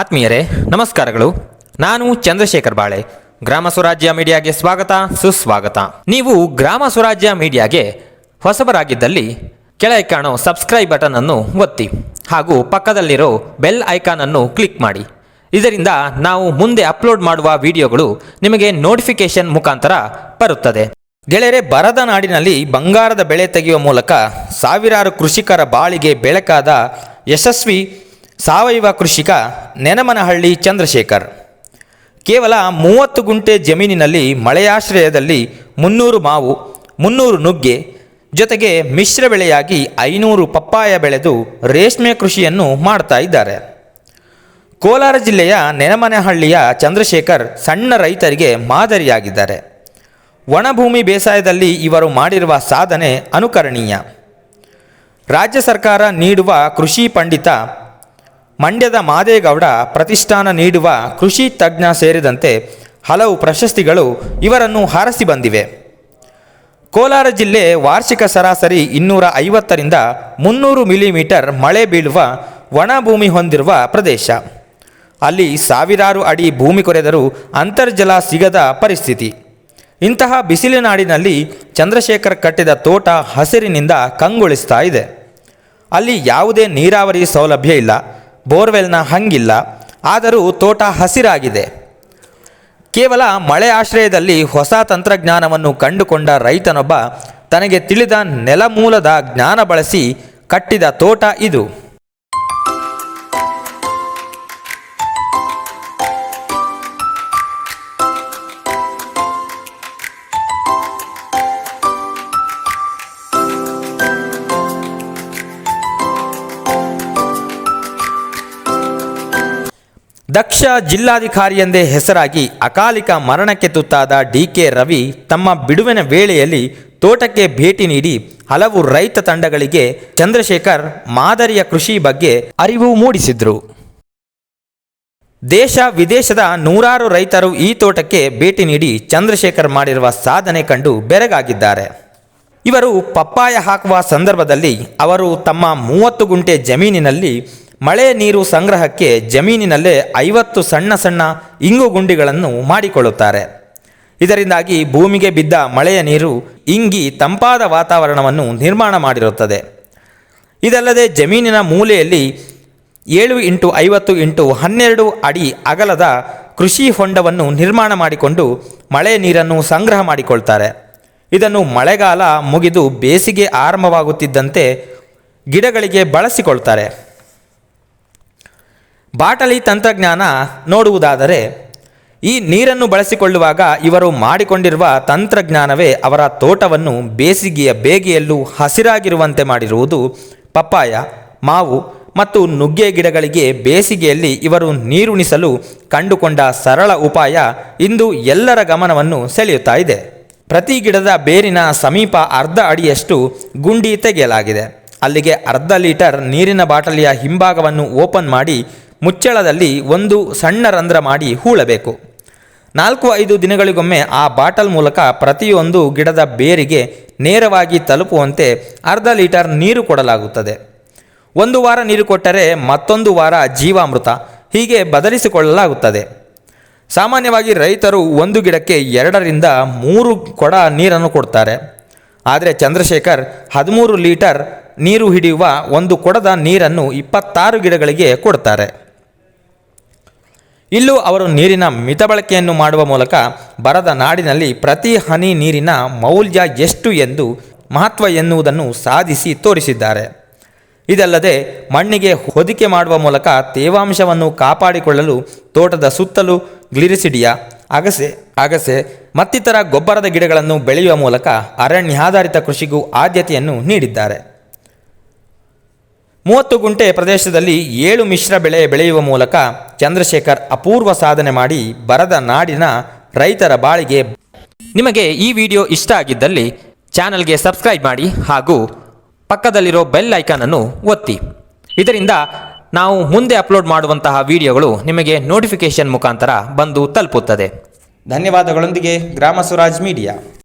ಆತ್ಮೀಯರೇ, ನಮಸ್ಕಾರಗಳು. ನಾನು ಚಂದ್ರಶೇಖರ್ ಬಾಳೆ. ಗ್ರಾಮ ಸ್ವರಾಜ್ಯ ಮೀಡಿಯಾಗೆ ಸ್ವಾಗತ, ಸುಸ್ವಾಗತ. ನೀವು ಗ್ರಾಮ ಸ್ವರಾಜ್ಯ ಮೀಡಿಯಾಗೆ ಹೊಸಬರಾಗಿದ್ದಲ್ಲಿ ಕೆಳಗೆ ಕಾಣೋ ಸಬ್ಸ್ಕ್ರೈಬ್ ಬಟನ್ ಅನ್ನು ಒತ್ತಿ ಹಾಗೂ ಪಕ್ಕದಲ್ಲಿರೋ ಬೆಲ್ ಐಕಾನ್ ಅನ್ನು ಕ್ಲಿಕ್ ಮಾಡಿ. ಇದರಿಂದ ನಾವು ಮುಂದೆ ಅಪ್ಲೋಡ್ ಮಾಡುವ ವಿಡಿಯೋಗಳು ನಿಮಗೆ ನೋಟಿಫಿಕೇಶನ್ ಮುಖಾಂತರ ಬರುತ್ತದೆ. ಗೆಳೆಯರೆ, ಬರದ ನಾಡಿನಲ್ಲಿ ಬಂಗಾರದ ಬೆಳೆ ತೆಗೆಯುವ ಮೂಲಕ ಸಾವಿರಾರು ಕೃಷಿಕರ ಬಾಳಿಗೆ ಬೆಳಕಾದ ಯಶಸ್ವಿ ಸಾವಯವ ಕೃಷಿಕ ನೆನಮನಹಳ್ಳಿ ಚಂದ್ರಶೇಖರ್. ಕೇವಲ ಮೂವತ್ತು ಗುಂಟೆ ಜಮೀನಿನಲ್ಲಿ ಮಳೆಯಾಶ್ರಯದಲ್ಲಿ ಮುನ್ನೂರು ಮಾವು, ಮುನ್ನೂರು ನುಗ್ಗೆ, ಜೊತೆಗೆ ಮಿಶ್ರ ಬೆಳೆಯಾಗಿ ಐನೂರು ಪಪ್ಪಾಯ ಬೆಳೆದು ರೇಷ್ಮೆ ಕೃಷಿಯನ್ನು ಮಾಡ್ತಾ ಇದ್ದಾರೆ. ಕೋಲಾರ ಜಿಲ್ಲೆಯ ನೆನಮನಹಳ್ಳಿಯ ಚಂದ್ರಶೇಖರ್ ಸಣ್ಣ ರೈತರಿಗೆ ಮಾದರಿಯಾಗಿದ್ದಾರೆ. ಒಣಭೂಮಿ ಬೇಸಾಯದಲ್ಲಿ ಇವರು ಮಾಡಿರುವ ಸಾಧನೆ ಅನುಕರಣೀಯ. ರಾಜ್ಯ ಸರ್ಕಾರ ನೀಡುವ ಕೃಷಿ ಪಂಡಿತ ಮಂಡ್ಯದ ಮಾದೇಗೌಡ ಪ್ರತಿಷ್ಠಾನ ನೀಡುವ ಕೃಷಿ ತಜ್ಞ ಸೇರಿದಂತೆ ಹಲವು ಪ್ರಶಸ್ತಿಗಳು ಇವರನ್ನು ಹಾರಸಿ ಬಂದಿವೆ. ಕೋಲಾರ ಜಿಲ್ಲೆ ವಾರ್ಷಿಕ ಸರಾಸರಿ ಇನ್ನೂರ ಐವತ್ತರಿಂದ ಮುನ್ನೂರು ಮಿಲಿಮೀಟರ್ ಮಳೆ ಬೀಳುವ ಒಣಭೂಮಿ ಹೊಂದಿರುವ ಪ್ರದೇಶ. ಅಲ್ಲಿ ಸಾವಿರಾರು ಅಡಿ ಭೂಮಿ ಕೊರೆದರೂ ಅಂತರ್ಜಲ ಸಿಗದ ಪರಿಸ್ಥಿತಿ. ಇಂತಹ ಬಿಸಿಲಿನಾಡಿನಲ್ಲಿ ಚಂದ್ರಶೇಖರ್ ಕಟ್ಟಿದ ತೋಟ ಹಸಿರಿನಿಂದ ಕಂಗೊಳಿಸ್ತಾ ಇದೆ. ಅಲ್ಲಿ ಯಾವುದೇ ನೀರಾವರಿ ಸೌಲಭ್ಯ ಇಲ್ಲ. ಬೋರ್ವೆಲ್ನ ಹಂಗಿಲ್ಲ, ಆದರೂ ತೋಟ ಹಸಿರಾಗಿದೆ. ಕೇವಲ ಮಳೆ ಆಶ್ರಯದಲ್ಲಿ ಹೊಸ ತಂತ್ರಜ್ಞಾನವನ್ನು ಕಂಡುಕೊಂಡ ರೈತನೊಬ್ಬ ತನಗೆ ತಿಳಿದ ನೆಲಮೂಲದ ಜ್ಞಾನ ಬಳಸಿ ಕಟ್ಟಿದ ತೋಟ ಇದು. ದಕ್ಷ ಜಿಲ್ಲಾಧಿಕಾರಿ ಎಂದೇ ಹೆಸರಾಗಿ ಅಕಾಲಿಕ ಮರಣಕ್ಕೆ ತುತ್ತಾದ ಡಿ ಕೆ ರವಿ ತಮ್ಮ ಬಿಡುವಿನ ವೇಳೆಯಲ್ಲಿ ತೋಟಕ್ಕೆ ಭೇಟಿ ನೀಡಿ ಹಲವು ರೈತ ತಂಡಗಳಿಗೆ ಚಂದ್ರಶೇಖರ್ ಮಾದರಿಯ ಕೃಷಿ ಬಗ್ಗೆ ಅರಿವು ಮೂಡಿಸಿದ್ರು. ದೇಶ ವಿದೇಶದ ನೂರಾರು ರೈತರು ಈ ತೋಟಕ್ಕೆ ಭೇಟಿ ನೀಡಿ ಚಂದ್ರಶೇಖರ್ ಮಾಡಿರುವ ಸಾಧನೆ ಕಂಡು ಬೆರಗಾಗಿದ್ದಾರೆ. ಇವರು ಪಪ್ಪಾಯ ಹಾಕುವ ಸಂದರ್ಭದಲ್ಲಿ ಅವರು ತಮ್ಮ ಮೂವತ್ತು ಗುಂಟೆ ಜಮೀನಿನಲ್ಲಿ ಮಳೆ ನೀರು ಸಂಗ್ರಹಕ್ಕೆ ಜಮೀನಿನಲ್ಲೇ ಐವತ್ತು ಸಣ್ಣ ಸಣ್ಣ ಇಂಗು ಗುಂಡಿಗಳನ್ನು ಮಾಡಿಕೊಳ್ಳುತ್ತಾರೆ. ಇದರಿಂದಾಗಿ ಭೂಮಿಗೆ ಬಿದ್ದ ಮಳೆಯ ನೀರು ಇಂಗಿ ತಂಪಾದ ವಾತಾವರಣವನ್ನು ನಿರ್ಮಾಣ ಮಾಡಿರುತ್ತದೆ. ಇದಲ್ಲದೆ ಜಮೀನಿನ ಮೂಲೆಯಲ್ಲಿ ಏಳು ಇಂಟು ಐವತ್ತು ಇಂಟು ಹನ್ನೆರಡು ಅಡಿ ಅಗಲದ ಕೃಷಿ ಹೊಂಡವನ್ನು ನಿರ್ಮಾಣ ಮಾಡಿಕೊಂಡು ಮಳೆ ನೀರನ್ನು ಸಂಗ್ರಹ ಮಾಡಿಕೊಳ್ತಾರೆ. ಇದನ್ನು ಮಳೆಗಾಲ ಮುಗಿದು ಬೇಸಿಗೆ ಆರಂಭವಾಗುತ್ತಿದ್ದಂತೆ ಗಿಡಗಳಿಗೆ ಬಳಸಿಕೊಳ್ತಾರೆ. ಬಾಟಲಿ ತಂತ್ರಜ್ಞಾನ ನೋಡುವುದಾದರೆ, ಈ ನೀರನ್ನು ಬಳಸಿಕೊಳ್ಳುವಾಗ ಇವರು ಮಾಡಿಕೊಂಡಿರುವ ತಂತ್ರಜ್ಞಾನವೇ ಅವರ ತೋಟವನ್ನು ಬೇಸಿಗೆಯ ಬೇಗೆಯಲ್ಲೂ ಹಸಿರಾಗಿರುವಂತೆ ಮಾಡಿರುವುದು ಪಪ್ಪಾಯ, ಮಾವು ಮತ್ತು ನುಗ್ಗೆ ಗಿಡಗಳಿಗೆ ಬೇಸಿಗೆಯಲ್ಲಿ ಇವರು ನೀರುಣಿಸಲು ಕಂಡುಕೊಂಡ ಸರಳ ಉಪಾಯ ಇಂದು ಎಲ್ಲರ ಗಮನವನ್ನು ಸೆಳೆಯುತ್ತಾ ಇದೆ. ಪ್ರತಿ ಗಿಡದ ಬೇರಿನ ಸಮೀಪ ಅರ್ಧ ಅಡಿಯಷ್ಟು ಗುಂಡಿ ತೆಗೆಯಲಾಗಿದೆ. ಅಲ್ಲಿಗೆ ಅರ್ಧ ಲೀಟರ್ ನೀರಿನ ಬಾಟಲಿಯ ಹಿಂಭಾಗವನ್ನು ಓಪನ್ ಮಾಡಿ ಮುಚ್ಚಳದಲ್ಲಿ ಒಂದು ಸಣ್ಣ ರಂಧ್ರ ಮಾಡಿ ಹೂಳಬೇಕು. ನಾಲ್ಕು ಐದು ದಿನಗಳಿಗೊಮ್ಮೆ ಆ ಬಾಟಲ್ ಮೂಲಕ ಪ್ರತಿಯೊಂದು ಗಿಡದ ಬೇರಿಗೆ ನೇರವಾಗಿ ತಲುಪುವಂತೆ ಅರ್ಧ ಲೀಟರ್ ನೀರು ಕೊಡಲಾಗುತ್ತದೆ. ಒಂದು ವಾರ ನೀರು ಕೊಟ್ಟರೆ ಮತ್ತೊಂದು ವಾರ ಜೀವಾಮೃತ, ಹೀಗೆ ಬದಲಿಸಿಕೊಳ್ಳಲಾಗುತ್ತದೆ. ಸಾಮಾನ್ಯವಾಗಿ ರೈತರು ಒಂದು ಗಿಡಕ್ಕೆ ಎರಡರಿಂದ ಮೂರು ಕೊಡ ನೀರನ್ನು ಕೊಡ್ತಾರೆ. ಆದರೆ ಚಂದ್ರಶೇಖರ್ ಹದಿಮೂರು ಲೀಟರ್ ನೀರು ಹಿಡಿಯುವ ಒಂದು ಕೊಡದ ನೀರನ್ನು ಇಪ್ಪತ್ತಾರು ಗಿಡಗಳಿಗೆ ಕೊಡ್ತಾರೆ. ಇಲ್ಲೂ ಅವರು ನೀರಿನ ಮಿತ ಬಳಕೆಯನ್ನು ಮಾಡುವ ಮೂಲಕ ಬರದ ನಾಡಿನಲ್ಲಿ ಪ್ರತಿ ಹನಿ ನೀರಿನ ಮೌಲ್ಯ ಎಷ್ಟು ಎಂದು ಮಹತ್ವ ಎನ್ನುವುದನ್ನು ಸಾಧಿಸಿ ತೋರಿಸಿದ್ದಾರೆ. ಇದಲ್ಲದೆ ಮಣ್ಣಿಗೆ ಹೊದಿಕೆ ಮಾಡುವ ಮೂಲಕ ತೇವಾಂಶವನ್ನು ಕಾಪಾಡಿಕೊಳ್ಳಲು ತೋಟದ ಸುತ್ತಲೂ ಗ್ಲಿರಿಸಿಡಿಯ, ಅಗಸೆ ಅಗಸೆ ಮತ್ತಿತರ ಗೊಬ್ಬರದ ಗಿಡಗಳನ್ನು ಬೆಳೆಯುವ ಮೂಲಕ ಅರಣ್ಯಾಧಾರಿತ ಕೃಷಿಗೂ ಆದ್ಯತೆಯನ್ನು ನೀಡಿದ್ದಾರೆ. ಮೂವತ್ತು ಗುಂಟೆ ಪ್ರದೇಶದಲ್ಲಿ ಏಳು ಮಿಶ್ರ ಬೆಳೆ ಬೆಳೆಯುವ ಮೂಲಕ ಚಂದ್ರಶೇಖರ್ ಅಪೂರ್ವ ಸಾಧನೆ ಮಾಡಿ ಬರದ ನಾಡಿನ ರೈತರ ಬಾಳಿಗೆ ನಿಮಗೆ ಈ ವಿಡಿಯೋ ಇಷ್ಟ ಆಗಿದ್ದಲ್ಲಿ ಚಾನಲ್ಗೆ ಸಬ್ಸ್ಕ್ರೈಬ್ ಮಾಡಿ ಹಾಗೂ ಪಕ್ಕದಲ್ಲಿರೋ ಬೆಲ್ ಐಕಾನ್ ಅನ್ನು ಒತ್ತಿ. ಇದರಿಂದ ನಾವು ಮುಂದೆ ಅಪ್ಲೋಡ್ ಮಾಡುವಂತಹ ವಿಡಿಯೋಗಳು ನಿಮಗೆ ನೋಟಿಫಿಕೇಶನ್ ಮುಖಾಂತರ ಬಂದು ತಲುಪುತ್ತದೆ. ಧನ್ಯವಾದಗಳೊಂದಿಗೆ ಗ್ರಾಮ ಸ್ವರಾಜ್ ಮೀಡಿಯಾ.